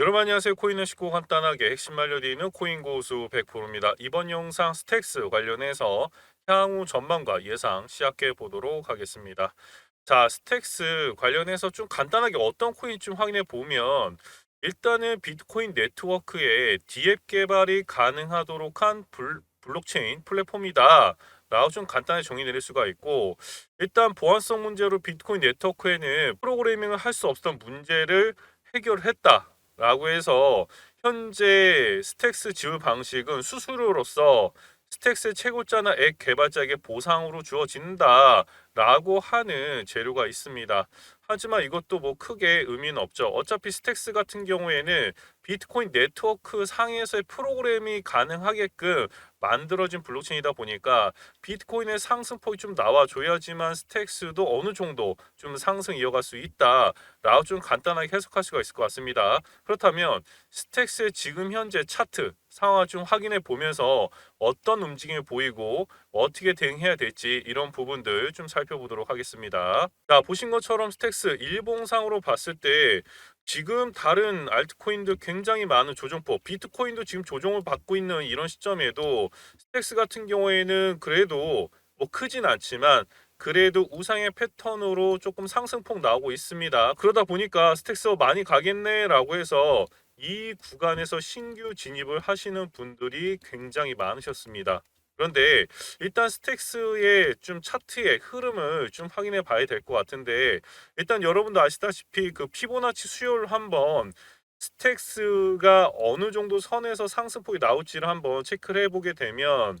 여러분 안녕하세요. 코인을 쉽고 간단하게 핵심 알려드리는 코인 고수 100%입니다. 이번 영상 스택스 관련해서 향후 전망과 예상 시작해 보도록 하겠습니다. 자, 스택스 관련해서 좀 간단하게 어떤 코인 좀 확인해 보면 일단은 비트코인 네트워크에 디앱 개발이 가능하도록 한 블, 블록체인 플랫폼이다. 라고 좀 간단히 정의 내릴 수가 있고 일단 보안성 문제로 비트코인 네트워크에는 프로그래밍을 할 수 없었던 문제를 해결했다. 라고 해서 현재 스택스 지불 방식은 수수료로서 스택스 채굴자나 앱 개발자에게 보상으로 주어진다 라고 하는 재료가 있습니다. 하지만 이것도 뭐 크게 의미는 없죠. 어차피 스택스 같은 경우에는 비트코인 네트워크 상에서의 프로그램이 가능하게끔 만들어진 블록체인이다 보니까 비트코인의 상승폭이 좀 나와줘야지만 스택스도 어느 정도 좀 상승 이어갈 수 있다 라고 좀 간단하게 해석할 수가 있을 것 같습니다. 그렇다면 스택스의 지금 현재 차트 상황을 좀 확인해 보면서 어떤 움직임이 보이고 어떻게 대응해야 될지 이런 부분들 좀 살펴보도록 하겠습니다. 자, 보신 것처럼 스택스 일봉상으로 봤을 때 지금 다른 알트코인들 굉장히 많은 조정폭, 비트코인도 지금 조정을 받고 있는 이런 시점에도 스택스 같은 경우에는 그래도 뭐 크진 않지만 그래도 우상의 패턴으로 조금 상승폭 나오고 있습니다. 그러다 보니까 스택스 많이 가겠네라고 해서 이 구간에서 신규 진입을 하시는 분들이 굉장히 많으셨습니다. 그런데 일단 스택스의 좀 차트의 흐름을 좀 확인해 봐야 될 것 같은데 일단 여러분도 아시다시피 그 피보나치 수요를 한번 스택스가 어느 정도 선에서 상승폭이 나올지를 한번 체크를 해보게 되면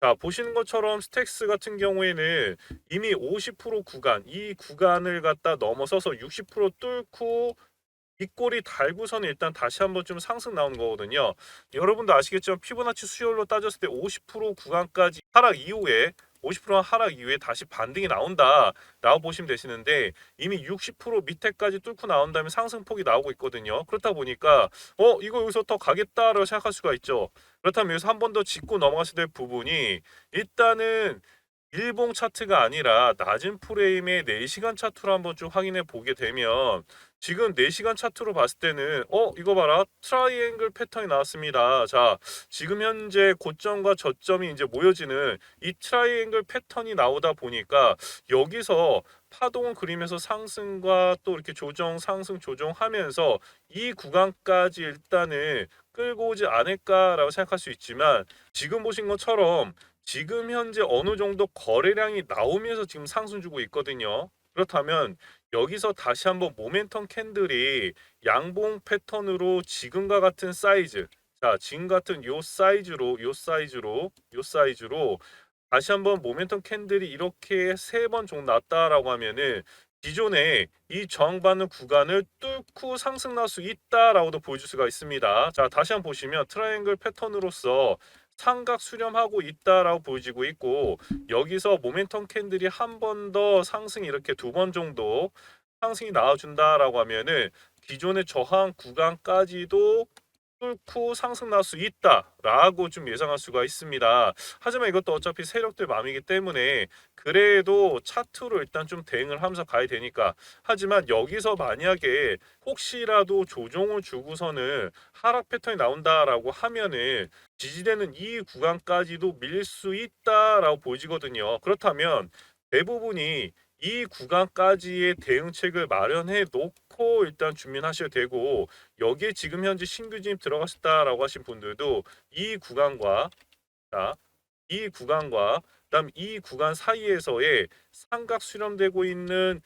자 보시는 것처럼 스택스 같은 경우에는 이미 50% 구간 이 구간을 갖다 넘어서서 60% 뚫고 윗골이 달고서는 일단 다시 한번 좀 상승 나오는 거거든요. 여러분도 아시겠지만 피보나치 수요일로 따졌을 때 50% 구간까지 하락 이후에 50% 하락 이후에 다시 반등이 나온다 라고 보시면 되시는데 이미 60% 밑에까지 뚫고 나온 다음에 상승폭이 나오고 있거든요. 그렇다 보니까 어 이거 여기서 더 가겠다라고 생각할 수가 있죠. 그렇다면 여기서 한 번 더 짚고 넘어가셔야 될 부분이 일단은 일봉 차트가 아니라 낮은 프레임의 4시간 차트로 한번 좀 확인해 보게 되면 지금 4시간 차트로 봤을 때는 어 이거 봐라 트라이앵글 패턴이 나왔습니다. 자 지금 현재 고점과 저점이 이제 모여지는 이 트라이앵글 패턴이 나오다 보니까 여기서 파동을 그리면서 상승과 또 이렇게 조정 상승 조정하면서 이 구간까지 일단은 끌고 오지 않을까라고 생각할 수 있지만 지금 보신 것처럼 지금 현재 어느 정도 거래량이 나오면서 지금 상승 주고 있거든요. 그렇다면 여기서 다시 한번 모멘텀 캔들이 양봉 패턴으로 지금과 같은 사이즈 자 지금 같은 요 사이즈로 요 사이즈로 요 사이즈로 다시 한번 모멘텀 캔들이 이렇게 세 번 정도 났다라고 하면은 기존에 이 저항받는 구간을 뚫고 상승 날 수 있다라고도 보여줄 수가 있습니다. 자 다시 한번 보시면 트라이앵글 패턴으로서 삼각 수렴하고 있다라고 보여지고 있고 여기서 모멘텀 캔들이 한 번 더 상승 이렇게 두 번 정도 상승이 나와준다라고 하면은 기존의 저항 구간까지도 뚫고 상승 날수 있다라고 좀 예상할 수가 있습니다. 하지만 이것도 어차피 세력들 마음이기 때문에 그래도 차트로 일단 좀 대응을 하면서 가야 되니까 하지만 여기서 만약에 혹시라도 조정을 주고서는 하락 패턴이 나온다라고 하면은 지지되는 이 구간까지도 밀릴 수 있다라고 보여지거든요. 그렇다면 대부분이 이 구간까지의 대응책을 마련해 놓고 일단 준비하셔야 되고 여기에 지금 현재 신규 진입 들어갔다라고 하신 분들도 이 구간과 자, 이 구간과 그다음 이 구간 사이에서의 삼각 수렴되고 있는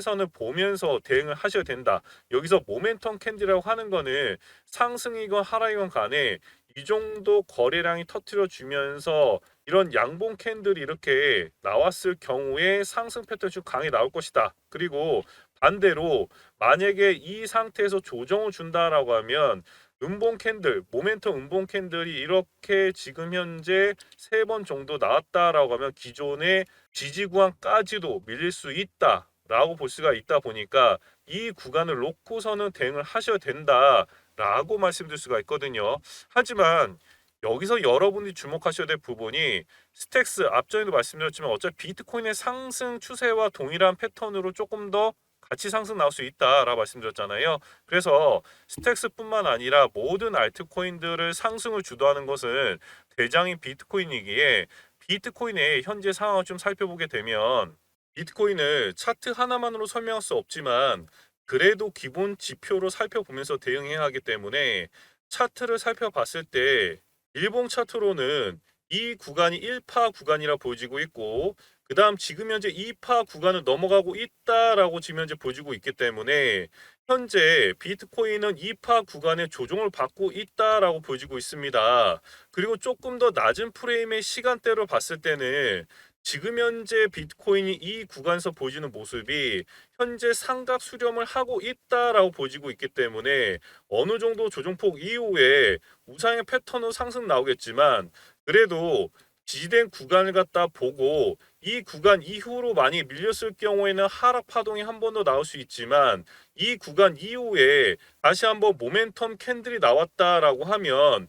선을 보면서 대응을 하셔야 된다. 여기서 모멘텀 캔디라고 하는 거는 상승이건 하락이건 간에 이 정도 거래량이 터트려 주면서 이런 양봉 캔들이 이렇게 나왔을 경우에 상승 패턴이 좀 강하게 나올 것이다. 그리고 반대로 만약에 이 상태에서 조정을 준다라고 하면 음봉 캔들, 모멘텀 음봉 캔들이 이렇게 지금 현재 세 번 정도 나왔다라고 하면 기존의 지지 구간까지도 밀릴 수 있다. 라고 볼 수가 있다 보니까 이 구간을 놓고서는 대응을 하셔야 된다 라고 말씀드릴 수가 있거든요. 하지만 여기서 여러분이 주목하셔야 될 부분이 스택스 앞전에도 말씀드렸지만 어차피 비트코인의 상승 추세와 동일한 패턴으로 조금 더 같이 상승 나올 수 있다라고 말씀드렸잖아요. 그래서 스택스뿐만 아니라 모든 알트코인들을 상승을 주도하는 것은 대장인 비트코인이기에 비트코인의 현재 상황을 좀 살펴보게 되면 비트코인을 차트 하나만으로 설명할 수 없지만 그래도 기본 지표로 살펴보면서 대응해야 하기 때문에 차트를 살펴봤을 때 일봉 차트로는 이 구간이 1파 구간이라 보여지고 있고 그 다음 지금 현재 2파 구간을 넘어가고 있다라고 지금 현재 보여지고 있기 때문에 현재 비트코인은 2파 구간의 조정을 받고 있다라고 보여지고 있습니다. 그리고 조금 더 낮은 프레임의 시간대로 봤을 때는 지금 현재 비트코인이 이 구간에서 보여지는 모습이 현재 상각 수렴을 하고 있다라고 보여지고 있기 때문에 어느 정도 조정폭 이후에 우상의 패턴으로 상승 나오겠지만 그래도 지지된 구간을 갖다 보고 이 구간 이후로 많이 밀렸을 경우에는 하락 파동이 한 번 더 나올 수 있지만 이 구간 이후에 다시 한번 모멘텀 캔들이 나왔다라고 하면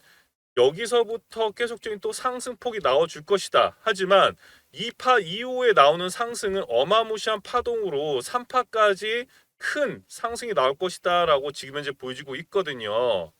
여기서부터 계속적인 또 상승폭이 나와줄 것이다. 하지만 2파 이후에 나오는 상승은 어마무시한 파동으로 3파까지 큰 상승이 나올 것이다 라고 지금 현재 보여지고 있거든요.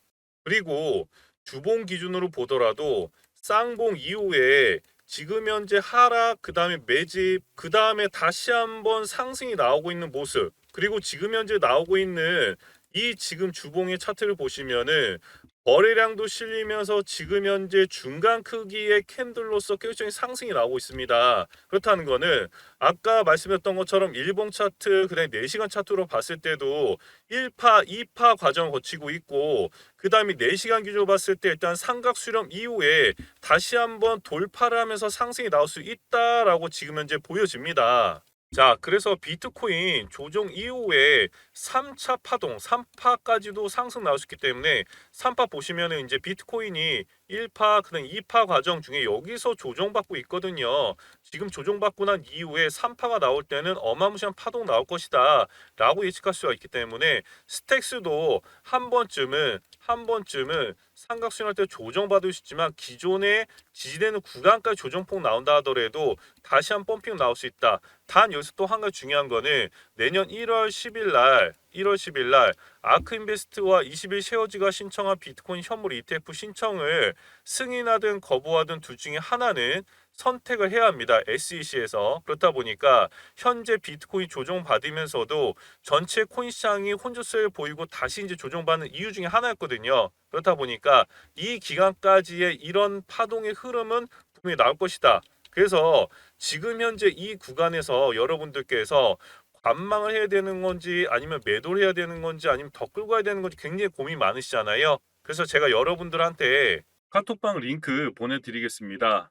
그리고 주봉 기준으로 보더라도 쌍봉 이후에 지금 현재 하락 그 다음에 매집 그 다음에 다시 한번 상승이 나오고 있는 모습 그리고 지금 현재 나오고 있는 이 지금 주봉의 차트를 보시면은 거래량도 실리면서 지금 현재 중간 크기의 캔들로서 계속적인 상승이 나오고 있습니다. 그렇다는 거는 아까 말씀했던 것처럼 일봉 차트 그다음에 4시간 차트로 봤을 때도 1파, 2파 과정을 거치고 있고 그 다음에 4시간 기준으로 봤을 때 일단 삼각 수렴 이후에 다시 한번 돌파를 하면서 상승이 나올 수 있다라고 지금 현재 보여집니다. 자, 그래서 비트코인 조정 이후에 3차 파동, 3파까지도 상승 있기 때문에 3파 보시면은 이제 비트코인이 1파, 그다음 2파 과정 중에 여기서 조정받고 있거든요. 지금 조정받고 난 이후에 3파가 나올 때는 어마무시한 파동 나올 것이다 라고 예측할 수가 있기 때문에 스택스도 한 번쯤은 한 번쯤은 삼각수행할 때 조정받을 수 있지만 기존에 지지되는 구간까지 조정폭 나온다 하더라도 다시 한 펌핑 나올 수 있다. 단 여기서 또 한 가지 중요한 거는 내년 1월 10일 날 1월 10일 날 아크인베스트와 21 쉐어즈가 신청한 비트코인 현물 ETF 신청을 승인하든 거부하든 둘 중에 하나는 선택을 해야 합니다. SEC에서 그렇다 보니까 현재 비트코인 조정 받으면서도 전체 코인 시장이 혼조세를 보이고 다시 이제 조정받는 이유 중에 하나였거든요. 그렇다 보니까 이 기간까지의 이런 파동의 흐름은 분명히 나올 것이다. 그래서 지금 현재 이 구간에서 여러분들께서 관망을 해야 되는 건지 아니면 매도를 해야 되는 건지 아니면 더 끌고 가야 되는 건지 굉장히 고민 많으시잖아요. 그래서 제가 여러분들한테 카톡방 링크 보내드리겠습니다.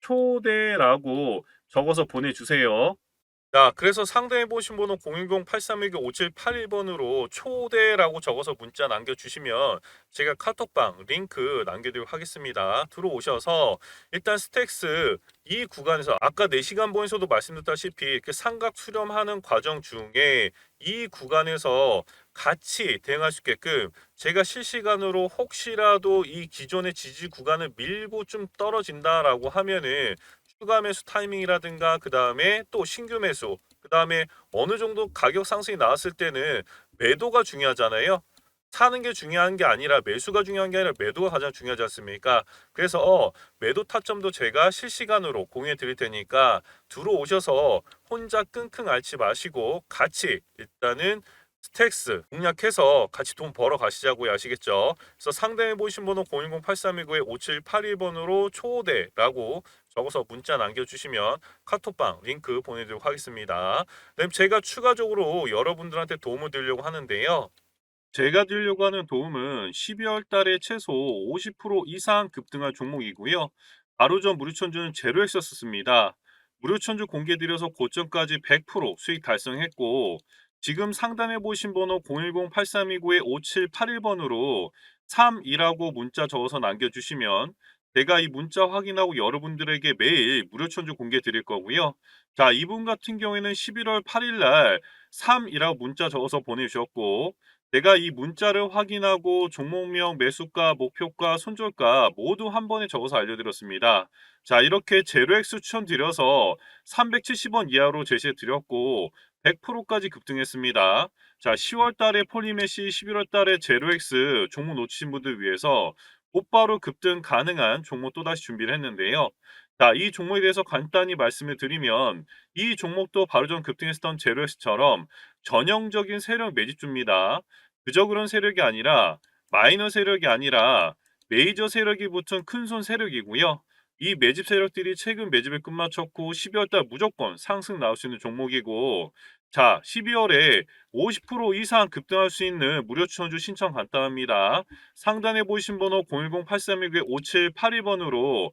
초대라고 적어서 보내주세요. 자, 그래서 상단에 보신 번호 010-8329-5781번으로 초대라고 적어서 문자 남겨주시면 제가 카톡방 링크 남겨드리도록 하겠습니다. 들어오셔서 일단 스택스 이 구간에서 아까 4시간 번에서도 말씀드렸다시피 이렇게 삼각 수렴하는 과정 중에 이 구간에서 같이 대응할 수 있게끔 제가 실시간으로 혹시라도 이 기존의 지지 구간을 밀고 좀 떨어진다라고 하면은 추가 매수 타이밍이라든가 그 다음에 또 신규 매수 그 다음에 어느 정도 가격 상승이 나왔을 때는 매도가 중요하잖아요. 사는 게 중요한 게 아니라 매수가 중요한 게 아니라 매도가 가장 중요하지 않습니까? 그래서 어, 매도 타점도 제가 실시간으로 공유해 드릴 테니까 들어오셔서 혼자 끙끙 앓지 마시고 같이 일단은 스택스 공략해서 같이 돈 벌어 가시자고요 아시겠죠? 그래서 상단에 보이신 번호 010-8329-5781번으로 초대라고 적어서 문자 남겨주시면 카톡방 링크 보내드리도록 하겠습니다. 그다음 제가 추가적으로 여러분들한테 도움을 드리려고 하는데요. 제가 드리려고 하는 도움은 12월 달에 최소 50% 이상 급등할 종목이고요. 바로 전 무료천주는 제로했었습니다. 무료천주 공개드려서 고점까지 100% 수익 달성했고 지금 상단에 보신 번호 010-8329-5781번으로 3이라고 문자 적어서 남겨주시면 제가 이 문자 확인하고 여러분들에게 매일 무료 천주 공개 드릴 거고요. 자, 이분 같은 경우에는 11월 8일 날 3이라고 문자 적어서 보내주셨고 내가 이 문자를 확인하고 종목명, 매수가, 목표가, 손절가 모두 한 번에 적어서 알려드렸습니다. 자, 이렇게 제로엑스 추천드려서 370원 이하로 제시해 드렸고 100%까지 급등했습니다. 자, 10월 달에 폴리메시, 11월 달에 제로엑스 종목 놓치신 분들 위해서 곧바로 급등 가능한 종목 또다시 준비를 했는데요. 자, 이 종목에 대해서 간단히 말씀을 드리면 이 종목도 바로 전 급등했었던 제로엑스처럼 전형적인 세력 매집주입니다. 그저 그런 세력이 아니라 마이너 세력이 아니라 메이저 세력이 붙은 큰손 세력이고요. 이 매집 세력들이 최근 매집을 끝마쳤고 12월 달 무조건 상승 나올 수 있는 종목이고 자 12월에 50% 이상 급등할 수 있는 무료 추천주 신청 간단합니다. 상단에 보이신 번호 010-8361-5782번으로